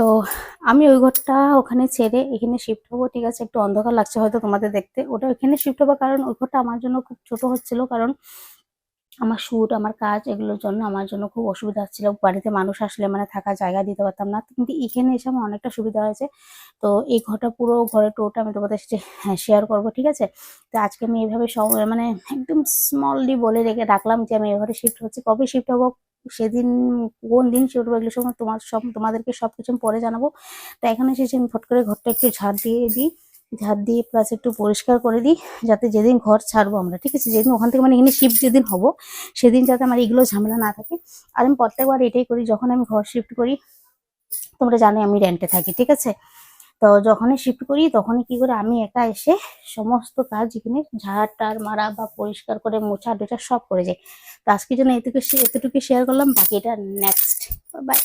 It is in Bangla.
তো আমি ওই ঘরটা ওখানে ছেড়ে এখানে শিফট হব, ঠিক আছে? একটু অন্ধকার লাগছে হয়তো তোমাদের দেখতে। ওটা ওখানে শিফট হব কারণ ওই ঘরটা আমার জন্য খুব ছোট হচ্ছিল কারণ আমার শুট আমার কাজ এগুলোর জন্য আমার জন্য খুব অসুবিধা হচ্ছিল। বাড়িতে মানুষ আসলে মানে থাকার জায়গা দিতে পারতাম না। কিন্তু এখানে এসে আমার অনেকটা সুবিধা হয়েছে। তো এই ঘরটা পুরো ঘরের টোটা আমি তোমাদের শেয়ার করব, ঠিক আছে? তো আজকে আমি এইভাবে মানে একদম স্মললি বলে রেখে রাখলাম যে আমি ঘরে শিফট হচ্ছি। কবে শিফট হব? সেদিন কোন দিন হব এগুলো সময় তোমার সব, তোমাদেরকে সব কিছু পরে জানাব। তো এখানে এসেছি আমি ফট করে ঘরটা একটু ঝাড় দিয়ে দিই। ঝাড় দিয়ে প্লাস একটু পরিষ্কার করে দিই, যাতে যেদিন ঘর ছাড়বো আমরা, ঠিক আছে? যেদিন ওখান থেকে মানে এখানে শিফট যেদিন হব, সেদিন যাতে আমার এগুলো ঝামেলা না থাকে। আর আমি প্রত্যেকবার এটাই করি, যখন আমি ঘর শিফট করি, তোমরা জানো আমি রেন্টে থাকি, ঠিক আছে? তো যখনই শিফট করি, তখনই কি করে, আমি একা এসে সমস্ত কাজ এখানে ঝাড় টাড় মারা বা পরিষ্কার করে মোছা ডোছা সব করে যাই। তো আজকের জন্য এটুকু এতটুকু শেয়ার করলাম, বাকিটা নেক্সট বাই